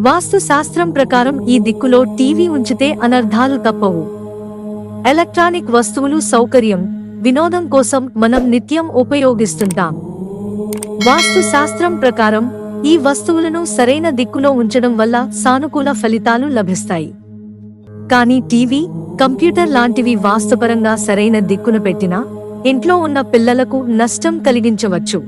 వాస్తు శాస్త్రం ప్రకారం ఈ దిక్కులో టీవీ ఉంచితే అనర్థాలు తప్పవు. ఎలక్ట్రానిక్ వస్తువులు సౌకర్యం వినోదం కోసం మనం నిత్యం ఉపయోగిస్తుంటాం. వాస్తు శాస్త్రం ప్రకారం ఈ వస్తువులను సరైన దిక్కులో ఉంచడం వల్ల సానుకూల ఫలితాలు లభిస్తాయి. కానీ టీవీ కంప్యూటర్ లాంటివి వాస్తుపరంగా సరైన దిక్కును పెట్టినా ఇంట్లో ఉన్న పిల్లలకు నష్టం కలిగించవచ్చు.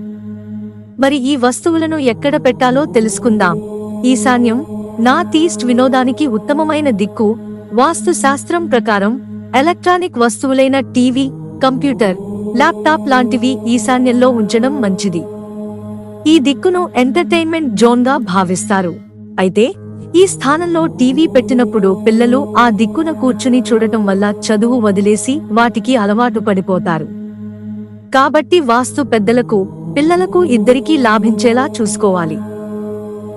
మరి ఈ వస్తువులను ఎక్కడ పెట్టాలో తెలుసుకుందాం. ఈశాన్యం నార్త్ ఈస్ట్ వినోదానికి ఉత్తమమైన దిక్కు వాస్తు శాస్త్రం ప్రకారం ఎలక్ట్రానిక్ వస్తువులైన టీవీ కంప్యూటర్ ల్యాప్టాప్ లాంటివి ఈశాన్యంలో ఉంచడం మంచిది. ఈ దిక్కును ఎంటర్టైన్మెంట్ జోన్గా భావిస్తారు. అయితే ఈ స్థానంలో టీవీ పెట్టినప్పుడు పిల్లలు ఆ దిక్కున కూర్చుని చూడటం వల్ల చదువు వదిలేసి వాటికి అలవాటు పడిపోతారు. కాబట్టి వాస్తు పెద్దలకు పిల్లలకు ఇద్దరికీ లాభించేలా చూసుకోవాలి.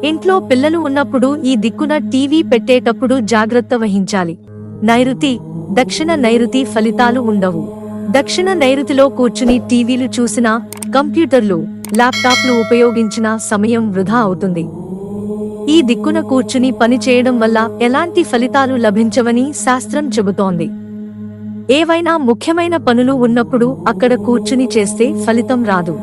ఇంట్లో పిల్లలు ఉన్నప్పుడు ఈ దిక్కున టీవీ పెట్టేటప్పుడు జాగ్రత్త వహించాలి. నైరుతి దక్షిణ నైరుతి ఫలితాలు ఉండవు. దక్షిణ నైరుతిలో కూర్చుని టీవీలు చూసినా కంప్యూటర్లు ల్యాప్టాప్లు ఉపయోగించిన సమయం వృధా అవుతుంది. ఈ దిక్కున కూర్చుని పని చేయడం వల్ల ఎలాంటి ఫలితాలు లభించవని శాస్త్రం చెబుతోంది. ఏవైనా ముఖ్యమైన పనులు ఉన్నప్పుడు అక్కడ కూర్చుని చేస్తే ఫలితం రాదు.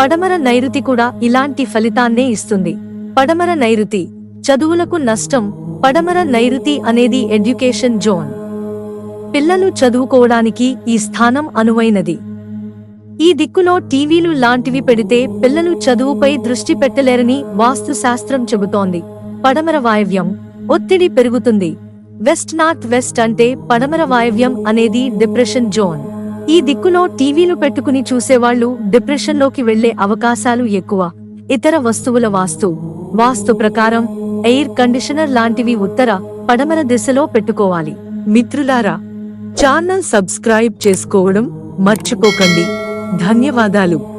పడమర నైరుతి కూడా ఇలాంటి ఫలితాన్నే ఇస్తుంది. పడమర నైరుతి. చదువులకు నష్టం పడమర నైరుతి అనేది ఎడ్యుకేషన్ జోన్. పిల్లలు చదువుకోవడానికి ఈ స్థానం అనువైనది. ఈ దిక్కులో టీవీలు లాంటివి పెడితే పిల్లలు చదువుపై దృష్టి పెట్టలేరని వాస్తుశాస్త్రం చెబుతోంది. పడమర వాయవ్యం ఒత్తిడి పెరుగుతుంది. వెస్ట్ నార్త్ వెస్ట్ అంటే పడమర వాయవ్యం అనేది డిప్రెషన్ జోన్. ఈ దిక్కులో టీవీలు పెట్టుకుని చూసేవాళ్ళు డిప్రెషన్లోకి వెళ్ళే అవకాశాలు ఎక్కువ. ఇతర వస్తువుల వాస్తు వాస్తు ప్రకారం ఎయిర్ కండిషనర్ లాంటివి ఉత్తర పడమర దిశలో పెట్టుకోవాలి. మిత్రులారా ఛానల్ సబ్స్క్రైబ్ చేసుకోవడం మర్చిపోకండి. ధన్యవాదాలు.